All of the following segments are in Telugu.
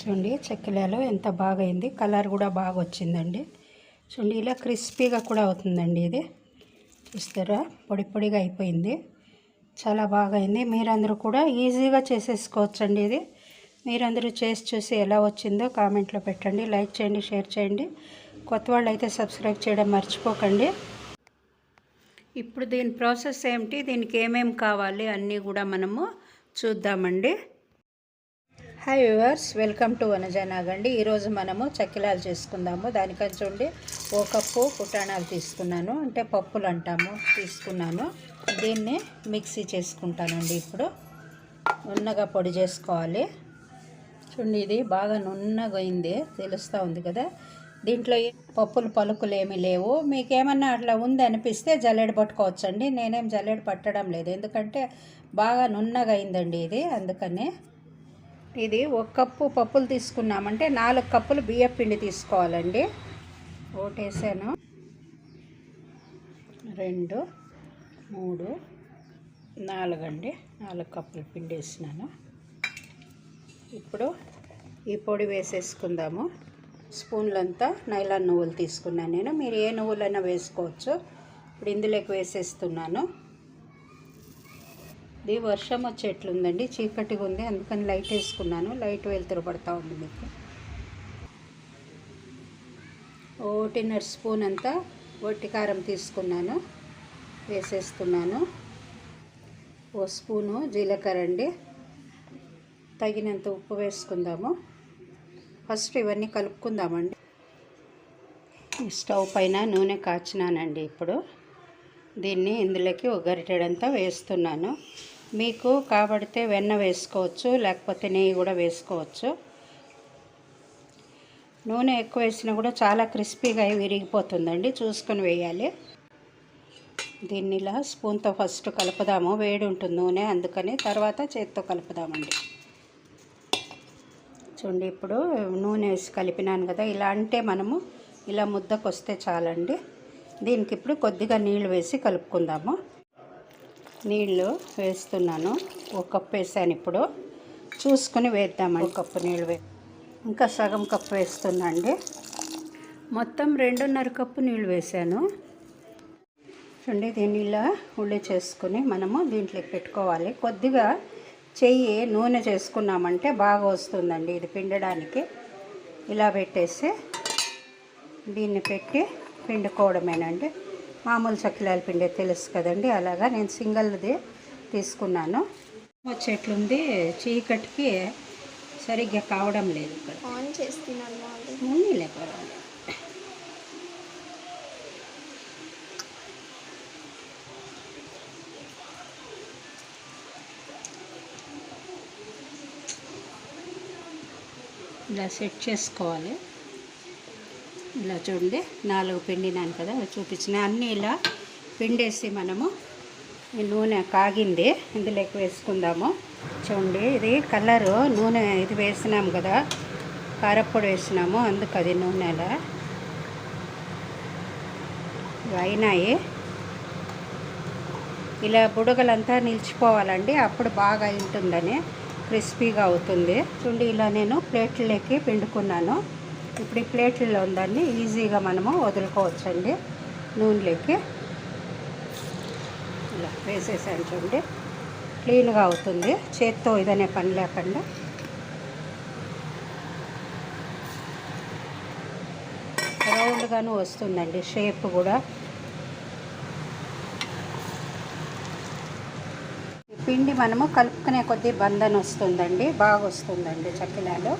చూడండి చెక్కలలో ఎంత బాగా అయింది కలర్ కూడా బాగా వచ్చిందండి చూడండి ఇలా క్రిస్పీగా కూడా అవుతుందండి ఇది. చూస్తారా? పొడి పొడిగా అయిపోయింది. చాలా బాగా అయింది మీరందరూ కూడా ఈజీగా చేసేసుకోవచ్చండి ఇది. మీరందరూ చేసి చూసి ఎలా వచ్చిందో కామెంట్లో పెట్టండి. లైక్ చేయండి షేర్ చేయండి. కొత్త వాళ్ళు అయితే సబ్స్క్రైబ్ చేయడం మర్చిపోకండి. ఇప్పుడు దీని ప్రాసెస్ ఏమిటి? దీనికి ఏమేమి కావాలి? అన్నీ కూడా మనము చూద్దామండి. హాయ్ వ్యూవర్స్ వెల్కమ్ టు వనజానాగండి ఈరోజు మనము చక్కిలాలు చేసుకుందాము. దానికని చూడండి. ఓ కప్పు పుట్టాణాలు తీసుకున్నాను. అంటే పప్పులు అంటాము తీసుకున్నాను. దీన్ని మిక్సీ చేసుకుంటానండి ఇప్పుడు. నున్నగా పొడి చేసుకోవాలి. చూడండి ఇది బాగా నున్నగా అయింది. తెలుస్తూ ఉంది కదా. దీంట్లో పప్పులు పలుకులు ఏమీ లేవు. మీకు ఏమన్నా అట్లా ఉంది అనిపిస్తే జల్లెడ పట్టుకోవచ్చండి. నేనేం జల్లెడ పట్టడం లేదు. ఎందుకంటే బాగా నున్నగా అయిందండి ఇది. అందుకని ఇది ఒక కప్పు పప్పులు తీసుకున్నామంటే నాలుగు కప్పులు బియ్యం పిండి తీసుకోవాలండి. ఓటేసాను. రెండు మూడు నాలుగు అండి నాలుగు కప్పులు పిండి వేసినాను. ఇప్పుడు ఈ పొడి వేసేసుకుందాము. స్పూన్లంతా నైలాన్ నువ్వులు తీసుకున్నాను నేను. మీరు ఏ నువ్వులైనా వేసుకోవచ్చు. ఇప్పుడు ఇందులోకి వేసేస్తున్నాను. ఇది వర్షం వచ్చేట్లుందండి చీకటిగా ఉంది. అందుకని లైట్ వేసుకున్నాను. లైట్ వెళ్తురు పడతా ఉంది మీకు. ఒకటిన్నర స్పూన్ అంతా వట్టి కారం తీసుకున్నాను. వేసేస్తున్నాను. ఓ స్పూను జీలకర్ర అండి. తగినంత ఉప్పు వేసుకుందాము. ఫస్ట్ ఇవన్నీ కలుపుకుందామండి. ఈ స్టవ్ పైన నూనె కాచినానండి ఇప్పుడు. దీన్ని ఇందులోకి ఒక గరిటెడంతా వేస్తున్నాను. మీకు కాబడితే వెన్న వేసుకోవచ్చు లేకపోతే నెయ్యి కూడా వేసుకోవచ్చు. నూనె ఎక్కువ వేసినా కూడా చాలా క్రిస్పీగా విరిగిపోతుందండి చూసుకొని వేయాలి. దీన్ని ఇలా స్పూన్తో ఫస్ట్ కలుపుదాము వేడి ఉంటుంది నూనె అందుకని తర్వాత చేత్తో కలుపుదామండి. చూడండి ఇప్పుడు నూనె వేసి కలిపినాను కదా ఇలా అంటే మనము ఇలా ముద్దకు వస్తే చాలండి. దీనికి ఇప్పుడు కొద్దిగా నీళ్ళు వేసి కలుపుకుందాము. నీళ్ళు వేస్తున్నాను. ఒక కప్పు వేసాను ఇప్పుడు. చూసుకొని వేద్దామండి. కప్పు నీళ్ళు వే ఇంకా సగం కప్పు వేస్తున్నా అండి. మొత్తం రెండున్నర కప్పు నీళ్ళు వేసాను. చూడండి దీన్ని ఇలా ఉల్లి చేసుకుని మనము దీంట్లోకి పెట్టుకోవాలి. కొద్దిగా చెయ్యి నూనె చేసుకున్నామంటే బాగా వస్తుందండి ఇది పిండడానికి. ఇలా పెట్టేసి దీన్ని పెట్టి పిండుకోవడమేనండి. మామూలు చక్కిలాలు పిండే తెలుసు కదండి అలాగా నేను సింగల్ది తీసుకున్నాను. వచ్చేట్లుంది చీకటికి సరిగ్గా కావడం లేదు ఇక్కడ. ఆన్ చేస్తున్నాను ఉన్నీలే పర్వాలేదు ఇలా సెట్ చేసుకోవాలి. ఇలా చూడండి నాలుగు పిండినాను కదా చూపించిన. అన్నీ ఇలా పిండేసి మనము ఈ నూనె కాగింది ఇందులో ఎక్కువ వేసుకుందాము. చూడండి ఇది కలరు నూనె ఇది వేసినాము కదా కారప్పొడి వేసినాము అందుకు అది నూనెలా అయినాయి. ఇలా బుడగలంతా నిలిచిపోవాలండి అప్పుడు బాగా ఉంటుందని క్రిస్పీగా అవుతుంది. చూడండి ఇలా నేను ప్లేట్లకి పిండుకున్నాను. ఇప్పుడు ఈ ప్లేట్లలో ఉందాన్ని ఈజీగా మనము వదులుకోవచ్చండి. నూనెలోకి ఇలా వేసేసాను చూడండి. క్లీన్గా అవుతుంది. చేత్తో ఇదనే పని లేకుండా. రౌండ్గాను వస్తుందండి షేప్ కూడా. పిండి మనము కలుపుకునే కొద్దీ బంధన వస్తుందండి బాగా వస్తుందండి చక్కిలాలు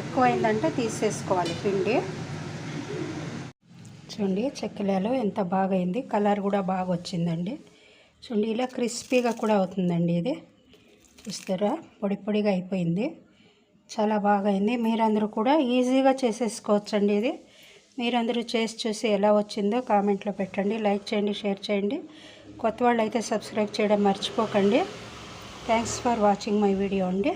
ఎక్కువైందంటే తీసేసుకోవాలి పిండి. చూడండి చెక్కలలో ఎంత బాగా అయింది కలర్ కూడా బాగా వచ్చిందండి చూడండి ఇలా క్రిస్పీగా కూడా అవుతుందండి ఇది. చూస్తారా? పొడి పొడిగా అయిపోయింది. చాలా బాగా అయింది మీరందరూ కూడా ఈజీగా చేసేసుకోవచ్చండి ఇది. మీరందరూ చేసి చూసి ఎలా వచ్చిందో కామెంట్లో పెట్టండి. లైక్ చేయండి షేర్ చేయండి. కొత్త వాళ్ళు అయితే సబ్స్క్రైబ్ చేయడం మర్చిపోకండి. Thanks for watching my video అండి.